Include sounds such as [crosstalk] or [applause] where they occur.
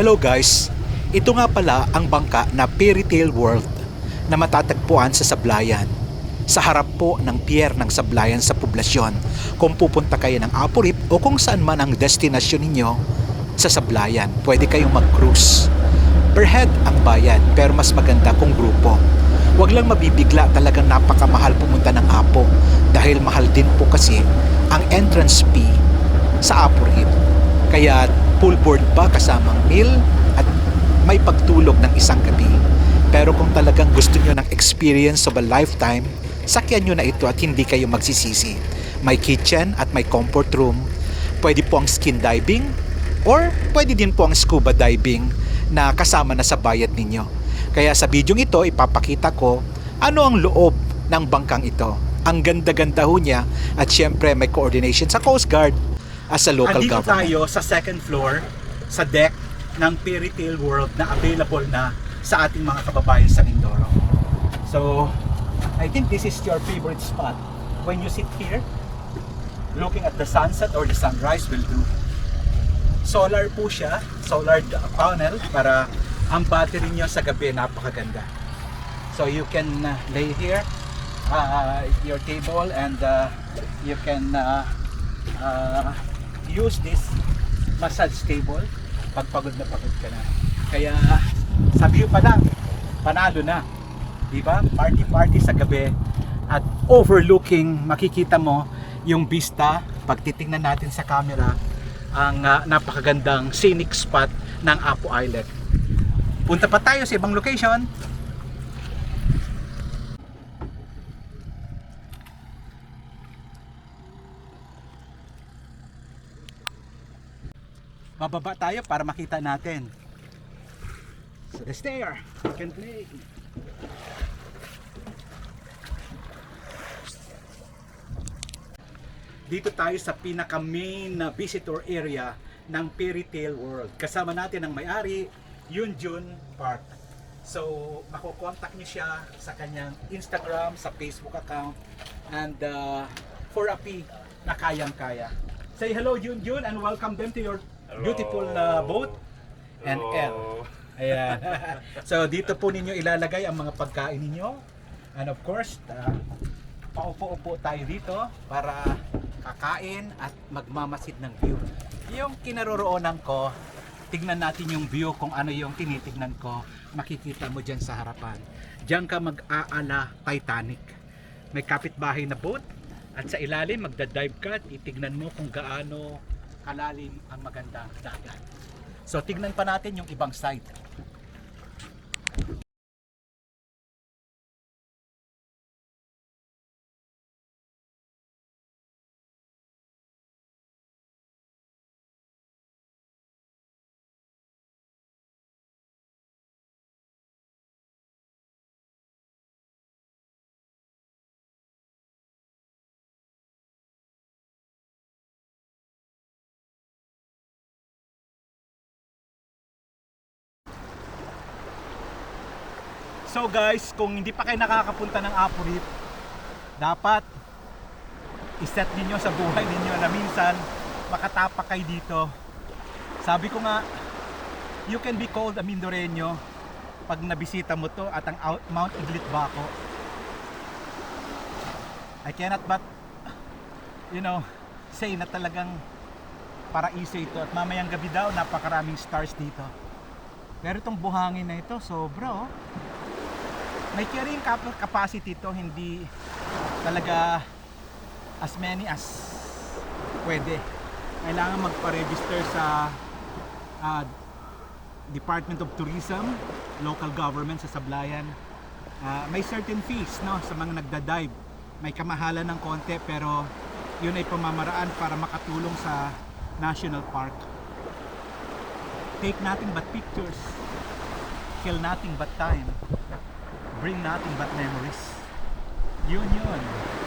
Hello guys! Ito nga pala ang bangka na Fairy Tale World na matatagpuan sa Sablayan. Sa harap po ng pier ng Sablayan sa poblasyon kung pupunta kayo ng Apurip o kung saan man ang destinasyon ninyo sa Sablayan. Pwede kayong mag-cruise. Per head ang bayad pero mas maganda kung grupo. Huwag lang mabibigla talagang napakamahal pumunta ng Apo dahil mahal din po kasi ang entrance fee sa Apurip. Kaya full board pa kasamang meal at may pagtulog ng isang gabi. Pero kung talagang gusto nyo ng experience of a lifetime, sakyan nyo na ito at hindi kayo magsisisi. May kitchen at may comfort room. Pwede po ang skin diving or pwede din po ang scuba diving na kasama na sa bayad ninyo. Kaya sa video ito, ipapakita ko ano ang loob ng bangkang ito. Ang ganda-ganda ho niya at syempre may coordination sa Coast Guard as a local Andito government. tayo sa second floor sa deck ng Fairy Tale World na available na sa ating mga kababayan sa Mindoro. So, I think this is your favorite spot. When you sit here, looking at the sunset or the sunrise will do. Solar po siya, solar panel para ang battery niyo sa gabi napakaganda. So you can uh, lay here, uh, your table and uh, you can uh, uh, use this massage table pag pagod na pagod ka na. Kaya sabi ko pa lang, panalo na. Di ba? Party party sa gabi at overlooking makikita mo yung vista pag titingnan natin sa camera ang uh, napakagandang scenic spot ng Apo Island. Punta pa tayo sa ibang location. Bababa tayo para makita natin. So the stair, you can play. Dito tayo sa pinaka main na visitor area ng Fairy Tale World. Kasama natin ang may-ari, Yunjun Park. So, mako-contact niyo siya sa kanyang Instagram, sa Facebook account, and uh, for a fee na kayang-kaya. Say hello, Junjun, and welcome them to your beautiful uh, boat and L. Ayan. [laughs] so, dito po ninyo ilalagay ang mga pagkain ninyo. And of course, uh, paupo-upo tayo dito para kakain at magmamasid ng view. Yung kinaroroonan ko, tignan natin yung view kung ano yung tinitignan ko. Makikita mo dyan sa harapan. Diyan ka mag-aala Titanic. May kapitbahay na boat at sa ilalim magda-dive ka at itignan mo kung gaano kalalim ang magandang dagat. So tignan pa natin yung ibang side. So guys, kung hindi pa kayo nakakapunta ng Apurit, dapat iset ninyo sa buhay ninyo na minsan makatapak kayo dito. Sabi ko nga, you can be called a Mindoreño pag nabisita mo to at ang Mount Iglit Baco. I cannot but, you know, say na talagang paraiso ito at mamayang gabi daw napakaraming stars dito. Pero itong buhangin na ito, sobra oh may carrying cap- capacity to hindi talaga as many as pwede. Kailangan magpa-register sa ah, Department of Tourism local government sa Sablayan. Ah, may certain fees no sa mga nagda-dive. May kamahalan ng konti pero yun ay pamamaraan para makatulong sa national park. Take nothing but pictures. Kill nothing but time bring nothing but memories. Yun yun.